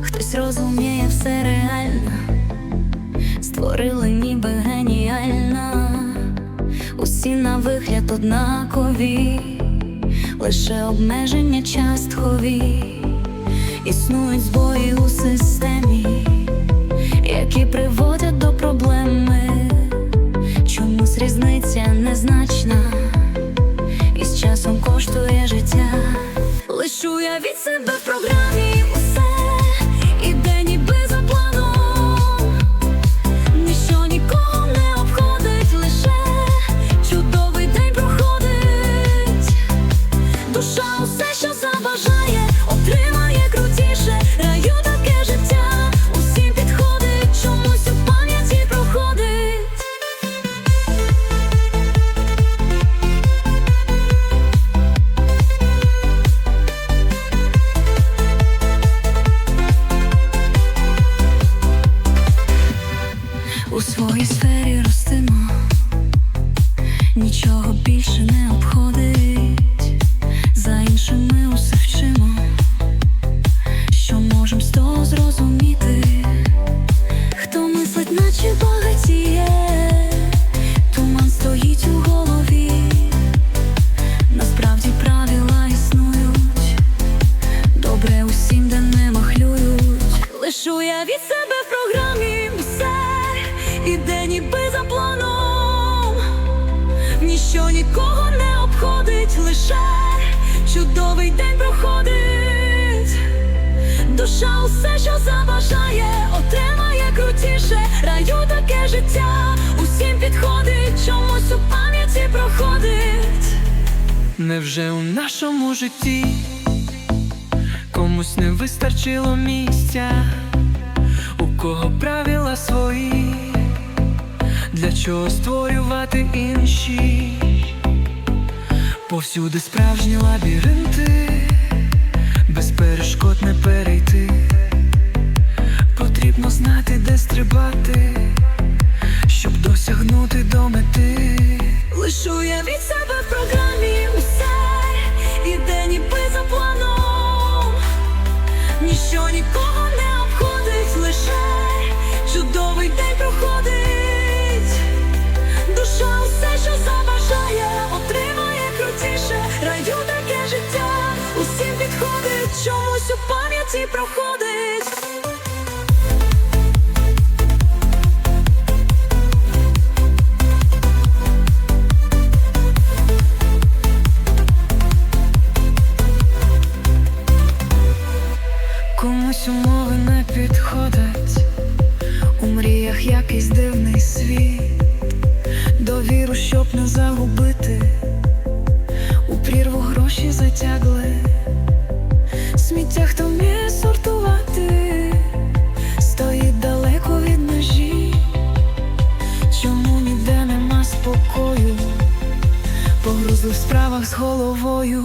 хтось розуміє все реально, створили ніби геніально, усі на вигляд однакові, лише обмеження часткові, існують збої у системі, які приводять до проблеми. Чомусь різниця незначна, і з часом коштує життя. Лишу я від себе в програмі нічого більше не обходить, за усе вчимо, що можем з зрозуміти, хто мислить, наче багатіє, туман стоїть у голові, насправді правила існують, добре усім, де не махлюють. Лишу я від себе Ніщо нікого не обходить, лише чудовий день проходить. Душа усе, що забажає, отримає крутіше, раю таке життя, усім підходить, чомусь у пам'яті проходить. Невже у нашому житті комусь не вистачило місця, у кого правила свої, для чого створювати інші? Повсюди справжні лабіринти, без перешкод не перейти. Потрібно знати, де стрибати, щоб досягнути до мети. Лишу я від себе в програмі усе іде ніби за планом. Ніщо нікого не підходять, у мріях якийсь дивний світ, довіру, щоб не загубити, у прірву гроші затягли, сміття хто вміє сортувати, стоїть далеко від межі, чому ніде нема спокою, погрузли в справах з головою.